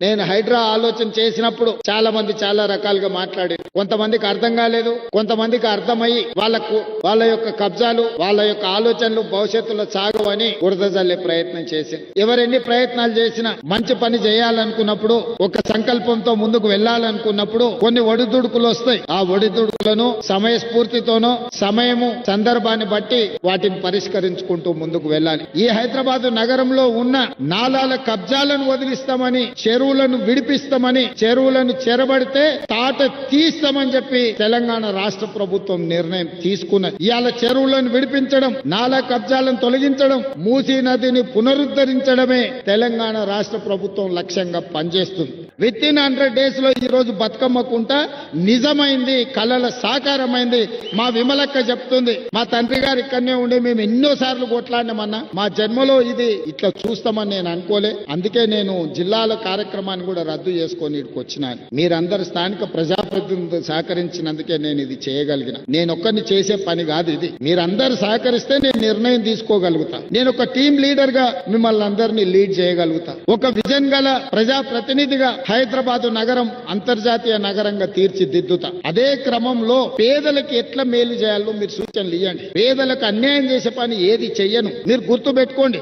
నేను హైడ్రా ఆలోచన చేసినప్పుడు చాలా మంది చాలా రకాలుగా మాట్లాడారు. కొంతమందికి అర్థం కాలేదు కొంతమందికి అర్థమయ్యి వాళ్ళకు వాళ్ళ యొక్క కబ్జాలు వాళ్ళ యొక్క ఆలోచనలు భవిష్యత్తులో సాగవని బురదజల్లే ప్రయత్నం చేసింది. ఎవరెన్ని ప్రయత్నాలు చేసినా మంచి పని చేయాలనుకున్నప్పుడు ఒక సంకల్పంతో ముందుకు వెళ్ళాలనుకున్నప్పుడు కొన్ని ఒడిదుడుకులు వస్తాయి. ఆ ఒడిదుడుకులను సమయస్ఫూర్తితోనో సమయము సందర్భాన్ని బట్టి వాటిని పరిష్కరించుకుంటూ ముందుకు వెళ్ళాలి. ఈ హైదరాబాద్ నగరంలో ఉన్న నాలాల కబ్జాలను వదిలిస్తామని చెరువులను విడిపిస్తామని చెరువులను చెరబడితే తాట తీస్తామని చెప్పి తెలంగాణ రాష్ట్ర ప్రభుత్వం నిర్ణయం తీసుకున్నది. ఇవాళ చెరువులను విడిపించడం నాలా కబ్జాలను తొలగించడం మూసీ నదిని పునరుద్ధరించడమే తెలంగాణ రాష్ట్ర ప్రభుత్వం లక్ష్యంగా పనిచేస్తుంది. విత్ ఇన్ హండ్రెడ్ డేస్లో ఈ బతుకమ్మకుంట నిజమైంది కళల సాకారమైంది. మా విమలక్క చెప్తుంది మా తండ్రి గారు ఇక్కడనే ఉండి మేము ఎన్నో సార్లు కొట్లాడినామన్నా. మా జన్మలో ఇది ఇట్లా చూస్తామని నేను అనుకోలే. అందుకే నేను జిల్లాల కార్యక్రమాన్ని కూడా రద్దు చేసుకొని ఇక్కడికి వచ్చినాను. మీరందరు స్థానిక ప్రజాప్రతినిధులు సహకరించినందుకే నేను ఇది చేయగలిగిన. నేను ఒక్కరిని చేసే పని కాదు ఇది. మీరందరూ సహకరిస్తే నేను నిర్ణయం తీసుకోగలుగుతా. నేను ఒక టీం లీడర్గా మిమ్మల్ని అందరినీ లీడ్ చేయగలుగుతా. ఒక విజన్ గల ప్రజా ప్రతినిధిగా హైదరాబాదు నగరం అంతర్జాతీయ నగరంగా తీర్చిదిద్దుతా. అదే క్రమంలో పేదలకు ఎట్లా మేలు చేయాలో మీరు సూచనలు ఇవ్వండి పేదలకు అన్యాయం చేసే పని ఏది చెయ్యను. మీరు గుర్తు పెట్టుకోండి